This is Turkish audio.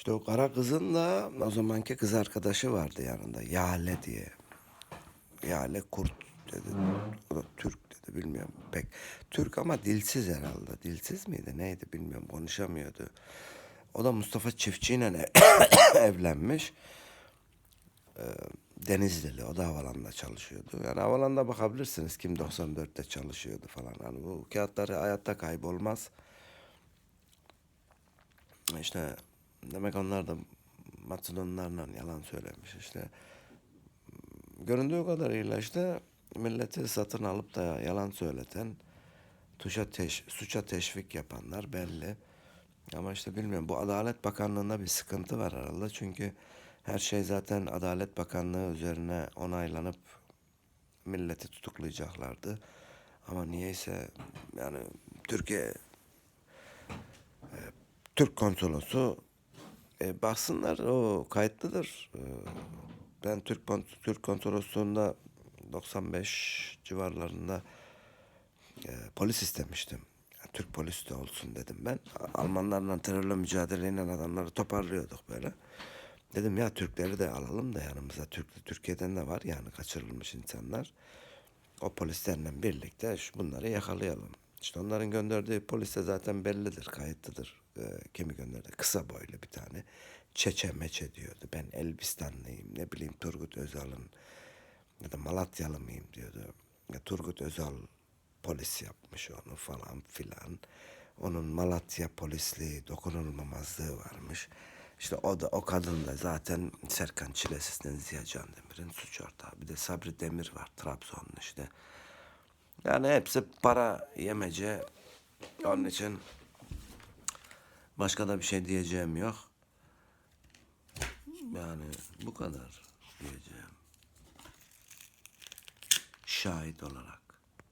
İşte o kara kızın da o zamanki kız arkadaşı vardı yanında. Yale diye. Yale Kurt dedi. O da Türk dedi bilmiyorum pek. Türk ama dilsiz herhalde. Dilsiz miydi neydi bilmiyorum konuşamıyordu. O da Mustafa Çiftçi ile evlenmiş. Ee, Denizlili. O da havalanda çalışıyordu. Yani havalanda bakabilirsiniz kim 94'te çalışıyordu falan. Hani bu kağıtları hayatta kaybolmaz. İşte demek onlar da Macedonlarla yalan söylemiş işte. Göründüğü kadarıyla işte milleti satın alıp da yalan söyleten, tuşa teş, suça teşvik yapanlar belli. Ama işte bilmiyorum bu Adalet Bakanlığı'nda bir sıkıntı var herhalde. Çünkü her şey zaten Adalet Bakanlığı üzerine onaylanıp milleti tutuklayacaklardı. Ama niyeyse yani Türkiye Türk konsolosu e, baksınlar o kayıtlıdır. E, ben Türk Türk konsolosluğunda 95 civarlarında e, polis istemiştim. Türk polisi de olsun dedim ben. Almanlarla terörle mücadeleyle adamları toparlıyorduk böyle. Dedim ya Türkleri de alalım da yanımıza. Türk, Türkiye'den de var yani kaçırılmış insanlar. O polislerle birlikte bunları yakalayalım. İşte onların gönderdiği polis de zaten bellidir, kayıtlıdır. Kimi gönderdi? Kısa boylu bir tane. Çeçe meçe diyordu. Ben Elbistanlıyım, ne bileyim Turgut Özal'ın ya da Malatyalı mıyım diyordu. Ya Turgut Özal polis yapmış onu falan filan. Onun Malatya polisliği dokunulmamazlığı varmış. İşte o da o kadın da zaten Serkan Çilesiz'den Ziya Can Demir'in suç ortağı. Bir de Sabri Demir var Trabzon'un işte. Yani hepsi para yemece. Onun için başka da bir şey diyeceğim yok. Yani bu kadar diyeceğim. Şahit olarak.